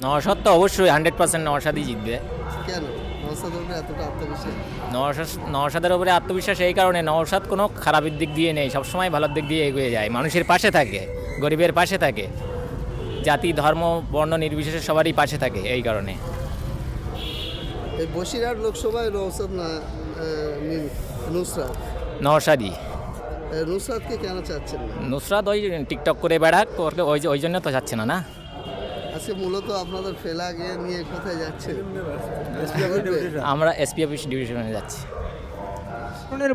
নওশাদ তো অবশ্যই hundred percent নওশাদই জিতবে। কেন? নওসাদের উপরে আত্মবিশ্বাস? নওশাদের উপরে আত্মবিশ্বাস এই কারণে নওশাদ কোনো খারাপের দিক দিয়ে নেই সবসময় ভালোর দিক দিয়ে এগিয়ে যায় মানুষের পাশে থাকে গরিবের পাশে থাকে জাতি ধর্ম বর্ণ নির্বিশেষে সবারই পাশে থাকে এই কারণে। বসিরহাট লোকসভায় নওসাদ না নুসরাত? নওশাদই। নুসরাতকে কেন চাচ্ছেন নুসরাত ওই টিকটক করে বেড়াক ওই ওই জন্য তো যাচ্ছে না না? আজকে মূলত আপনাদের ফেলা গিয়ে নিয়ে কোথায় যাচ্ছে? আমরা এসপি অফিস ডিভিশনে যাচ্ছি।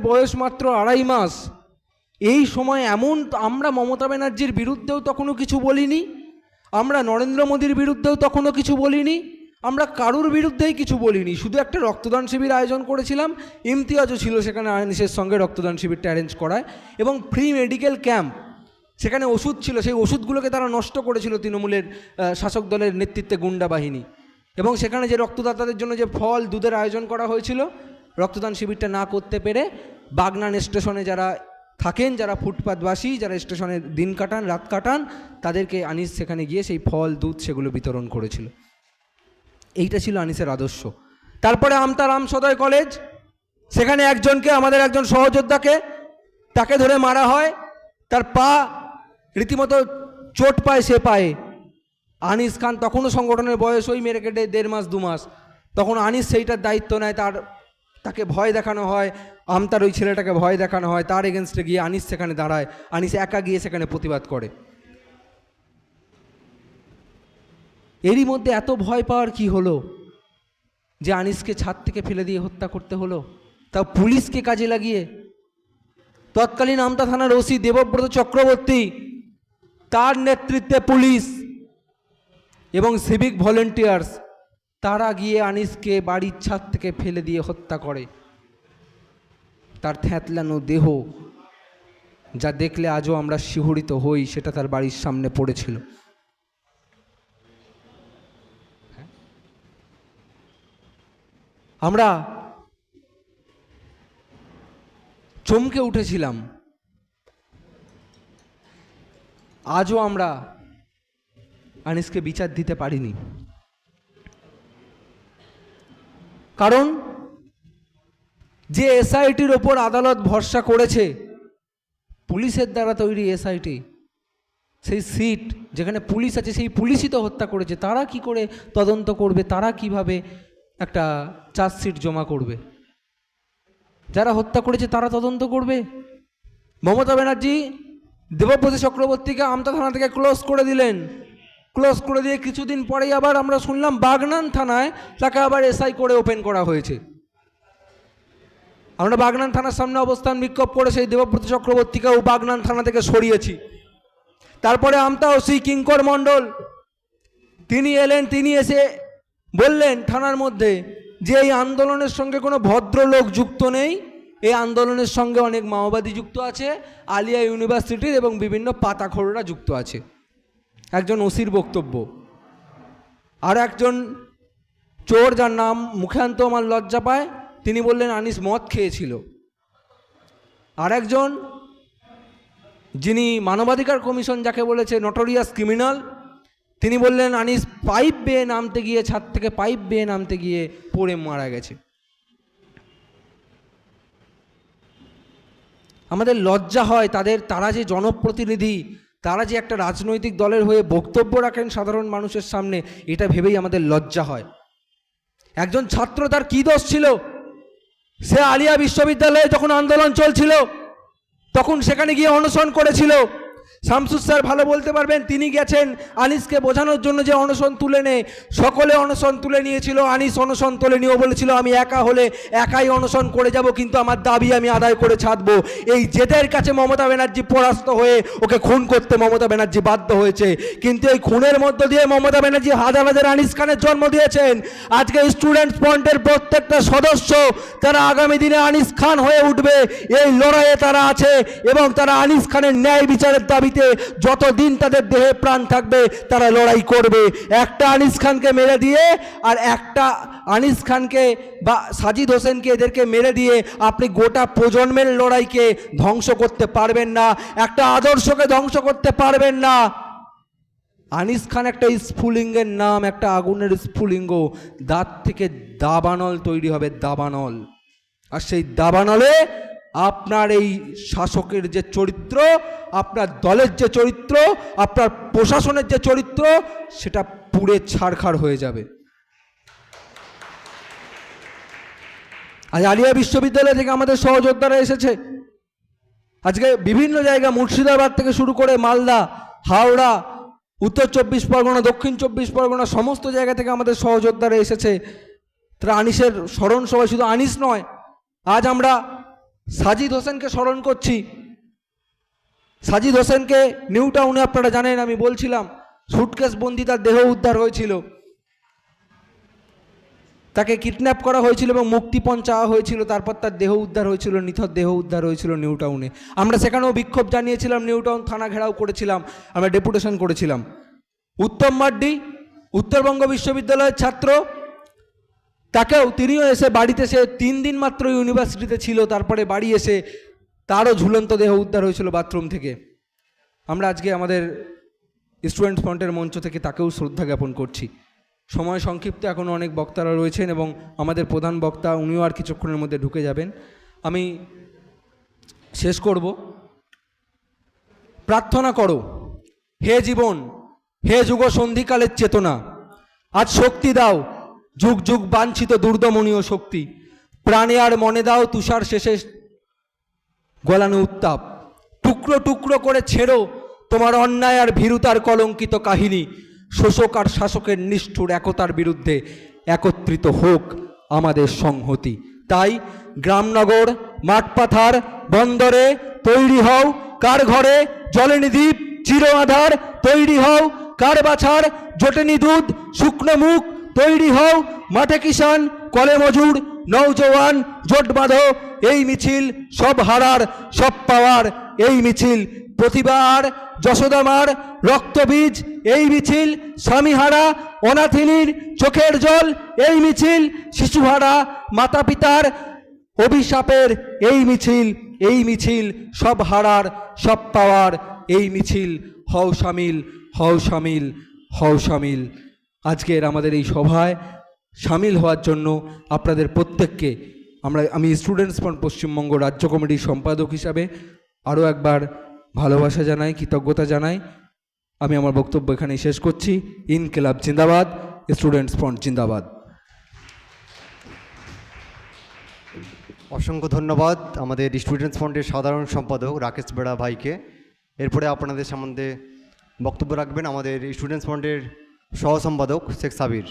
বয়স মাত্র আড়াই মাস। এই সময় এমন আমরা মমতা ব্যানার্জির বিরুদ্ধেও তখনও কিছু বলিনি আমরা নরেন্দ্র মোদীর বিরুদ্ধেও তখনও কিছু বলিনি আমরা কারুর বিরুদ্ধেই কিছু বলিনি। শুধু একটা রক্তদান শিবির আয়োজন করেছিলাম ইমতিয়াজও ছিল সেখানে আইনিসের সঙ্গে রক্তদান শিবিরটা অ্যারেঞ্জ করায় এবং ফ্রি মেডিকেল ক্যাম্প সেখানে ওষুধ ছিল, সেই ওষুধগুলোকে তারা নষ্ট করেছিল তৃণমূলের শাসক দলের নেতৃত্বে গুন্ডা বাহিনী। এবং সেখানে যে রক্তদাতাদের জন্য যে ফল, দুধের আয়োজন করা হয়েছিল, রক্তদান শিবিরটা না করতে পেরে বাগনান স্টেশনে যারা থাকেন, যারা ফুটপাতবাসী, যারা স্টেশনে দিন কাটান, রাত কাটান, তাদেরকে আনিস সেখানে গিয়ে সেই ফল, দুধ সেগুলো বিতরণ করেছিল। এইটা ছিল আনিসের আদর্শ। তারপরে আমতা রাম সদয় কলেজ, সেখানে একজনকে, আমাদের একজন সহযোদ্ধাকে, তাকে ধরে মারা হয়। তার পা রীতিমতো চোট পায়, সে পায়ে। আনিস খান তখনও সংগঠনের বয়স ওই মেরে কেটে দেড় মাস, দু মাস। তখন আনিস সেইটার দায়িত্ব নেয়, তার, তাকে ভয় দেখানো হয়। আমতার ওই ছেলেটাকে ভয় দেখানো হয়, তার এগেনস্টে গিয়ে আনিস সেখানে দাঁড়ায়। আনিস একা গিয়ে সেখানে প্রতিবাদ করে। এরই মধ্যে এত ভয় পাওয়ার কি হলো? যে আনিসকে ছাদ থেকে ফেলে দিয়ে হত্যা করতে হলো? তাও পুলিশকে কাজে লাগিয়ে? তৎকালীন আমতা থানার ওসি দেবব্রত চক্রবর্তী তার নেতৃত্বে পুলিশ এবং সিভিক ভলেন্টিয়ার্স তারা গিয়ে আনিসকে বাড়ির ছাদ থেকে ফেলে দিয়ে হত্যা করে। তার থ্যাতলানো দেহ যা দেখলে আজও আমরা শিহরিত হই, সেটা তার বাড়ির সামনে পড়েছিল। আমরা চমকে উঠেছিলাম। আজও আমরা আনিসকে বিচার দিতে পারিনি। কারণ যে এসআইটির ওপর আদালত ভরসা করেছে, পুলিশের দ্বারা তৈরি এসআইটি, সেই সিট যেখানে পুলিশ আছে, সেই পুলিশই তো হত্যা করেছে, তারা কি করে তদন্ত করবে, তারা কীভাবে একটা চার্জশিট জমা করবে? যারা হত্যা করেছে, তারা তদন্ত করবে? মমতা ব্যানার্জি দেবব্রত চক্রবর্তীকে আমতা থানা থেকে ক্লোজ করে দিলেন। ক্লোজ করে দিয়ে কিছুদিন পরেই আবার আমরা শুনলাম বাগনান থানায় তাকে আবার এসআই করে ওপেন করা হয়েছে। আমরা বাগনান থানার সামনে অবস্থান বিক্ষোভ করে সেই দেবব্রত চক্রবর্তীকেও বাগনান থানা থেকে সরিয়েছি। তারপরে আমতা ও ওসি কিঙ্কর মণ্ডল, তিনি এলেন, তিনি এসে বললেন থানার মধ্যে যে এই আন্দোলনের সঙ্গে কোনো ভদ্রলোক যুক্ত নেই। এই আন্দোলনের সঙ্গে অনেক মাওবাদী যুক্ত আছে, আলিয়া ইউনিভার্সিটির এবং বিভিন্ন পাতাখোররা যুক্ত আছে। একজন ওসির বক্তব্য। আর একজন চোর যার নাম মুখান্ত আমার লজ্জা পায়, তিনি বললেন, আনিস মদ খেয়েছিল। আর একজন যিনি মানবাধিকার কমিশন যাকে বলেছে নটোরিয়াস ক্রিমিনাল তিনি বললেন, আনিস পাইপ বেয়ে নামতে গিয়ে, ছাদ থেকে পাইপ বেয়ে নামতে গিয়ে পড়ে মারা গেছে। আমাদের লজ্জা হয়, তাদের, তারা যে জনপ্রতিনিধি, তারা যে একটা রাজনৈতিক দলের হয়ে বক্তব্য রাখেন সাধারণ মানুষের সামনে, এটা ভেবেই আমাদের লজ্জা হয়। একজন ছাত্র তার কী দোষ ছিল? সে আলিয়া বিশ্ববিদ্যালয়ে যখন আন্দোলন চলছিল, তখন সেখানে গিয়ে অনশন করেছিল। শামসুর স্যার ভালো বলতে পারবেন, তিনি গেছেন আনিসকে বোঝানোর জন্য যে অনশন তুলে নে। সকলে অনশন তুলে নিয়েছিল, আনিস অনশন তুলে নিয়েও বলেছিল, আমি একা হলে একাই অনশন করে যাব, কিন্তু আমার দাবি আমি আদায় করে ছাড়বো। এই জেদের কাছে মমতা ব্যানার্জি পরাস্ত হয়ে ওকে খুন করতে মমতা ব্যানার্জি বাধ্য হয়েছে। কিন্তু এই খুনের মধ্য দিয়ে মমতা ব্যানার্জি হাজার হাজার আনিস খানের জন্ম দিয়েছেন। আজকে স্টুডেন্টস ফ্রন্টের প্রত্যেকটা সদস্য, তারা আগামী দিনে আনিস খান হয়ে উঠবে। এই লড়াইয়ে তারা আছে এবং তারা আনিস খানের ন্যায় বিচারের দাবিতে যতদিন তাদের দেহে প্রাণ থাকবে, তারা লড়াই করবে। একটা আনিস খানকে মেরে দিয়ে আর একটা আনিস খানকে বা সাজিদ হোসেনকে এদেরকে মেরে দিয়ে আপনি গোটা প্রজন্মের লড়াইকে ধ্বংস করতে পারবেন না, একটা আদর্শকে ধ্বংস করতে পারবেন না। আনিস খান একটা স্ফুলিঙ্গের নাম, একটা আগুনের স্ফুলিঙ্গ। দাঁত থেকে দাবানল তৈরি হবে দাবানল। আর সেই দাবানলে আপনার এই শাসকের যে চরিত্র, আপনার দলের যে চরিত্র, আপনার প্রশাসনের যে চরিত্র, সেটা পুড়ে ছাড়খাড় হয়ে যাবে। আজ আলিয়া বিশ্ববিদ্যালয় থেকে আমাদের সহযোদ্ধারা এসেছে। আজকে বিভিন্ন জায়গা, মুর্শিদাবাদ থেকে শুরু করে মালদা, হাওড়া, উত্তর চব্বিশ পরগনা, দক্ষিণ চব্বিশ পরগনা, সমস্ত জায়গা থেকে আমাদের সহযোদ্ধারা এসেছে। তারা আনিসের স্মরণ সবাই শুধু আনিস নয়, আজ আমরা সাজিদ হোসেনকে স্মরণ করছি। সাজিদ হোসেনকে নিউ টাউনে আপনারা জানেন, আমি বলছিলাম সুটকেস বন্দি, তার দেহ উদ্ধার হয়েছিল। তাকে কিডন্যাপ করা হয়েছিল এবং মুক্তিপণ চাওয়া হয়েছিল, তারপর তার দেহ উদ্ধার হয়েছিল, নিথর দেহ উদ্ধার হয়েছিল নিউ টাউনে। আমরা সেখানেও বিক্ষোভ জানিয়েছিলাম, নিউ টাউন থানা ঘেরাও করেছিলাম, আমরা ডেপুটেশন করেছিলাম। উত্তম মাড্ডি, উত্তরবঙ্গ বিশ্ববিদ্যালয়ের ছাত্র তাকেও তিনিও এসে বাড়িতে সে তিন দিন মাত্র ইউনিভার্সিটিতে ছিল, তারপরে বাড়ি এসে তারও ঝুলন্ত দেহ উদ্ধার হয়েছিল বাথরুম থেকে। আমরা আজকে আমাদের স্টুডেন্ট ফ্রন্টের মঞ্চ থেকে তাকেও শ্রদ্ধা জ্ঞাপন করছি। সময় সংক্ষিপ্ত, এখনও অনেক বক্তারা রয়েছেন এবং আমাদের প্রধান বক্তা, উনিও আর কিছুক্ষণের মধ্যে ঢুকে যাবেন। আমি শেষ করব। প্রার্থনা করো, হে জীবন, হে যুগ সন্ধিকালের চেতনা, আজ শক্তি দাও যুগ যুগ বাঞ্ছিত দুর্দমনীয় শক্তি। প্রাণে আর মনে দাও তুষার শেষে গলানো উত্তাপ। টুকরো টুকরো করে ছেড়ো তোমার অন্যায় আর ভীরুতার কলঙ্কিত কাহিনী। শোষক আর শাসকের নিষ্ঠুর একতার বিরুদ্ধে একত্রিত হোক আমাদের সংহতি। তাই গ্রামনগর, মাঠপাথার বন্দরে তৈরি হও কার ঘরে জলেনি দ্বীপ চির আধার তৈরি হও। কার বাছার, জটেনি দুধ, শুকনো মুখ তৈরি হও। মাঠে কিষান কলে মজুর নৌজওয়ান জোট বাঁধো। এই মিছিল সব হারার, সব পাওয়ার। এই মিছিল প্রতিবার যশোদামার রক্তবীজ। এই মিছিল স্বামীহারা, অনাথিনীর চোখের জল। এই মিছিল শিশুহারা মাতা পিতার অভিশাপের। এই মিছিল এই মিছিল সব হারার, সব পাওয়ার। এই মিছিল হও সামিল হও সামিল হও সামিল। আজকের আমাদের এই সভায় সামিল হওয়ার জন্য আপনাদের প্রত্যেককে আমরা, আমি স্টুডেন্টস ফ্রন্ট পশ্চিমবঙ্গ রাজ্য কমিটির সম্পাদক হিসাবে আরও একবার ভালোবাসা জানাই, কৃতজ্ঞতা জানাই। আমি আমার বক্তব্য এখানেই শেষ করছি। ইনকেলাব জিন্দাবাদ স্টুডেন্টস ফ্রন্ট জিন্দাবাদ। অসংখ্য ধন্যবাদ আমাদের স্টুডেন্টস ফ্রন্টের সাধারণ সম্পাদক রাকেশ বেড়া ভাইকে। এরপরে আপনাদের সম্বন্ধে বক্তব্য রাখবেন আমাদের স্টুডেন্টস ফ্রন্টের সহ সম্পাদক শেখ সাবির।